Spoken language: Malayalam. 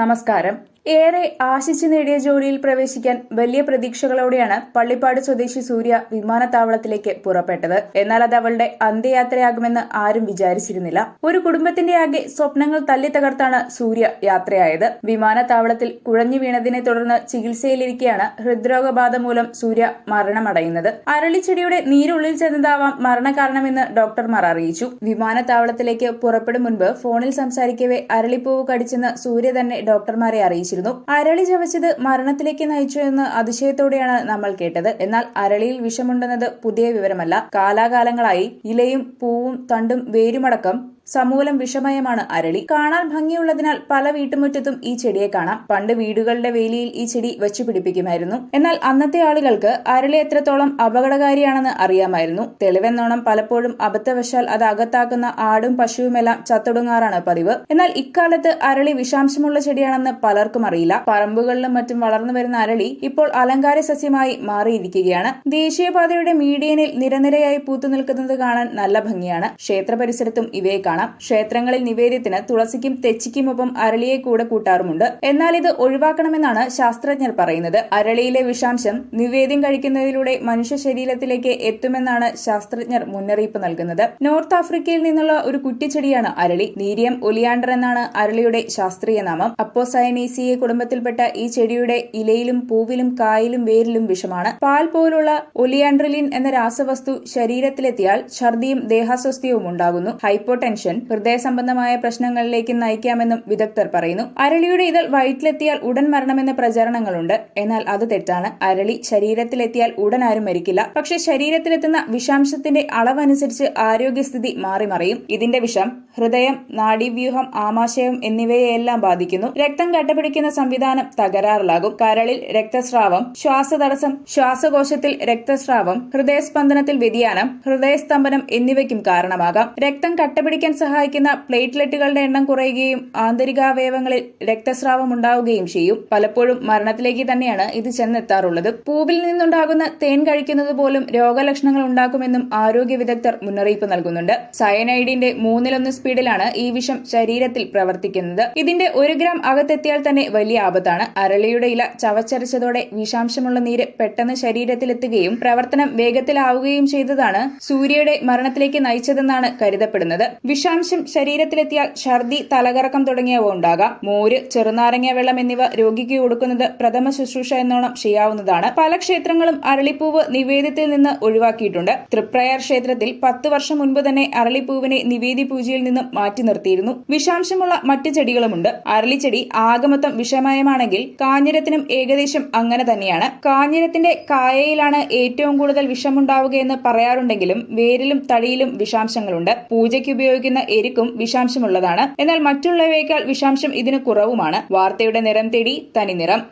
നമസ്കാരം. ഏറെ ആശിച്ചു നേടിയ ജോലിയിൽ പ്രവേശിക്കാൻ വലിയ പ്രതീക്ഷകളോടെയാണ് പള്ളിപ്പാട് സ്വദേശി സൂര്യ വിമാനത്താവളത്തിലേക്ക് പുറപ്പെട്ടത്. എന്നാൽ അത് അവളുടെ അന്ത്യയാത്രയാകുമെന്ന് ആരും വിചാരിച്ചിരുന്നില്ല. ഒരു കുടുംബത്തിന്റെ ആകെ സ്വപ്നങ്ങൾ തല്ലി തകർത്താണ് സൂര്യ യാത്രയായത്. വിമാനത്താവളത്തിൽ കുഴഞ്ഞു വീണതിനെ തുടർന്ന് ചികിത്സയിലിരിക്കെയാണ് ഹൃദ്രോഗബാധ മൂലം സൂര്യ മരണമടയുന്നത്. അരളിച്ചെടിയുടെ നീരുള്ളിൽ ചെന്നതാവാം മരണകാരണമെന്ന് ഡോക്ടർമാർ അറിയിച്ചു. വിമാനത്താവളത്തിലേക്ക് പുറപ്പെടും മുൻപ് ഫോണിൽ സംസാരിക്കവേ അരളിപ്പൂവ് കടിച്ചെന്ന് സൂര്യ തന്നെ ഡോക്ടർമാരെ അറിയിച്ചിരുന്നു. അരളി ചവച്ചത് മരണത്തിലേക്ക് നയിച്ചു എന്ന് അതിശയത്തോടെയാണ് നമ്മൾ കേട്ടത്. എന്നാൽ അരളിയിൽ വിഷമുണ്ടെന്നത് പുതിയ വിവരമല്ല. കാലാകാലങ്ങളായി ഇലയും പൂവും തണ്ടും വേരുമടക്കം സമൂലം വിഷമയമാണ് അരളി. കാണാൻ ഭംഗിയുള്ളതിനാൽ പല വീട്ടുമുറ്റത്തും ഈ ചെടിയെ കാണാം. പണ്ട് വീടുകളുടെ വേലിയിൽ ഈ ചെടി വെച്ചു പിടിപ്പിക്കുമായിരുന്നു. എന്നാൽ അന്നത്തെ ആളുകൾക്ക് അരളി എത്രത്തോളം അപകടകാരിയാണെന്ന് അറിയാമായിരുന്നു. തെളിവെന്നോണം പലപ്പോഴും അബദ്ധവശാൽ അത് അകത്താക്കുന്ന ആടും പശുവുമെല്ലാം ചത്തൊടുങ്ങാറാണ് പതിവ്. എന്നാൽ ഇക്കാലത്ത് അരളി വിഷാംശമുള്ള ചെടിയാണെന്ന് പലർക്കും അറിയില്ല. പറമ്പുകളിലും മറ്റും വളർന്നു വരുന്ന അരളി ഇപ്പോൾ അലങ്കാര സസ്യമായി മാറിയിരിക്കുകയാണ്. ദേശീയപാതയുടെ മീഡിയനിൽ നിരനിരയായി പൂത്തു നിൽക്കുന്നത് കാണാൻ നല്ല ഭംഗിയാണ്. ക്ഷേത്ര പരിസരത്തും ഇവയെ കാണാം. ക്ഷേത്രങ്ങളിൽ നിവേദ്യത്തിന് തുളസിക്കും തെച്ചിക്കുമൊപ്പം അരളിയെ കൂടെ കൂട്ടാറുമുണ്ട്. എന്നാൽ ഇത് ഒഴിവാക്കണമെന്നാണ് ശാസ്ത്രജ്ഞർ പറയുന്നത്. അരളിയിലെ വിഷാംശം നിവേദ്യം കഴിക്കുന്നതിലൂടെ മനുഷ്യ ശരീരത്തിലേക്ക് എത്തുമെന്നാണ് ശാസ്ത്രജ്ഞർ മുന്നറിയിപ്പ് നൽകുന്നത്. നോർത്ത് ആഫ്രിക്കയിൽ നിന്നുള്ള ഒരു കുറ്റിച്ചെടിയാണ് അരളി. നീരിയം ഒലിയാണ്ടർ എന്നാണ് അരളിയുടെ ശാസ്ത്രീയ നാമം. അപ്പോസൈനീസിയെ കുടുംബത്തിൽപ്പെട്ട ഈ ചെടിയുടെ ഇലയിലും പൂവിലും കായിലും വേരിലും വിഷമാണ്. പാൽ പോലുള്ള ഒലിയാൻഡ്രലിൻ എന്ന രാസവസ്തു ശരീരത്തിലെത്തിയാൽ ഛർദിയും ദേഹാസ്വസ്ഥ്യവും ഉണ്ടാകുന്നു. ഹൈപ്പോടെൻഷൻ ഹൃദയ സംബന്ധമായ പ്രശ്നങ്ങളിലേക്ക് നയിക്കാമെന്നും വിദഗ്ധർ പറയുന്നു. അരളിയുടെ ഇതൾ വയറ്റിലെത്തിയാൽ ഉടൻ മരണമെന്ന പ്രചാരണങ്ങളുണ്ട്. എന്നാൽ അത് തെറ്റാണ്. അരളി ശരീരത്തിലെത്തിയാൽ ഉടൻ ആരും മരിക്കില്ല. പക്ഷെ ശരീരത്തിലെത്തുന്ന വിഷാംശത്തിന്റെ അളവനുസരിച്ച് ആരോഗ്യസ്ഥിതി മാറി മറിയും ഇതിന്റെ വിഷം ഹൃദയം നാഡീവ്യൂഹം ആമാശയം എന്നിവയെല്ലാം ബാധിക്കുന്നു. രക്തം കട്ടപിടിക്കുന്ന സംവിധാനം തകരാറിലാകും. കരളിൽ രക്തസ്രാവം ശ്വാസതടസ്സം ശ്വാസകോശത്തിൽ രക്തസ്രാവം ഹൃദയസ്പന്ദനത്തിൽ വ്യതിയാനം ഹൃദയസ്തംഭനം എന്നിവയ്ക്കും കാരണമാകാം. രക്തം കട്ടപിടിക്കാൻ സഹായിക്കുന്ന പ്ലേറ്റ്ലെറ്റുകളുടെ എണ്ണം കുറയുകയും ആന്തരികാവയവങ്ങളിൽ രക്തസ്രാവം ഉണ്ടാവുകയും ചെയ്യും. പലപ്പോഴും മരണത്തിലേക്ക് തന്നെയാണ് ഇത് ചെന്നെത്താറുള്ളത്. പൂവിൽ നിന്നുണ്ടാകുന്ന തേൻ കഴിക്കുന്നത് പോലും രോഗലക്ഷണങ്ങൾ ഉണ്ടാക്കുമെന്നും ആരോഗ്യ വിദഗ്ധർ മുന്നറിയിപ്പ് നൽകുന്നുണ്ട്. സയനൈഡിന്റെ മൂന്നിലൊന്ന് സ്പീഡിലാണ് ഈ വിഷം ശരീരത്തിൽ പ്രവർത്തിക്കുന്നത്. ഇതിന്റെ ഒരു ഗ്രാം അകത്തെത്തിയാൽ തന്നെ വലിയ ആപത്താണ്. അരളിയുടെ ഇല ചവച്ചരച്ചതോടെ വിഷാംശമുള്ള നീര് പെട്ടെന്ന് ശരീരത്തിലെത്തുകയും പ്രവർത്തനം വേഗത്തിലാവുകയും ചെയ്തതാണ് സൂര്യയുടെ മരണത്തിലേക്ക് നയിച്ചതെന്നാണ് കരുതപ്പെടുന്നത്. വിഷാംശം ശരീരത്തിലെത്തിയാൽ ഛർദി തലകറക്കം തുടങ്ങിയവ ഉണ്ടാകാം. മോര് ചെറുനാരങ്ങ വെള്ളം എന്നിവ രോഗിക്ക് കൊടുക്കുന്നത് പ്രഥമ ശുശ്രൂഷ എന്നോണം ചെയ്യാവുന്നതാണ്. പല ക്ഷേത്രങ്ങളും അരളിപ്പൂവ് നിവേദ്യത്തിൽ നിന്ന് ഒഴിവാക്കിയിട്ടുണ്ട്. തൃപ്രയാർ ക്ഷേത്രത്തിൽ പത്ത് വർഷം മുൻപ് തന്നെ അരളിപ്പൂവിനെ നിവേദി പൂജയിൽ നിന്നും മാറ്റി നിർത്തിയിരുന്നു. വിഷാംശമുള്ള മറ്റു ചെടികളുമുണ്ട്. അരളിച്ചെടി ആകമൊത്തം വിഷമയമാണെങ്കിൽ കാഞ്ഞിരത്തിനും ഏകദേശം അങ്ങനെ തന്നെയാണ്. കാഞ്ഞിരത്തിന്റെ കായയിലാണ് ഏറ്റവും കൂടുതൽ വിഷമുണ്ടാവുകയെന്ന് പറയാറുണ്ടെങ്കിലും വേരിലും തടിയിലും വിഷാംശങ്ങളുണ്ട്. പൂജയ്ക്ക് ഉപയോഗിക്കുന്ന എരിക്കും വിഷാംശമുള്ളതാണ്. എന്നാൽ മറ്റുള്ളവയേക്കാൾ വിഷാംശം ഇതിന് കുറവുമാണ്. വാർത്തയുടെ നിറം തേടി തനി നിറം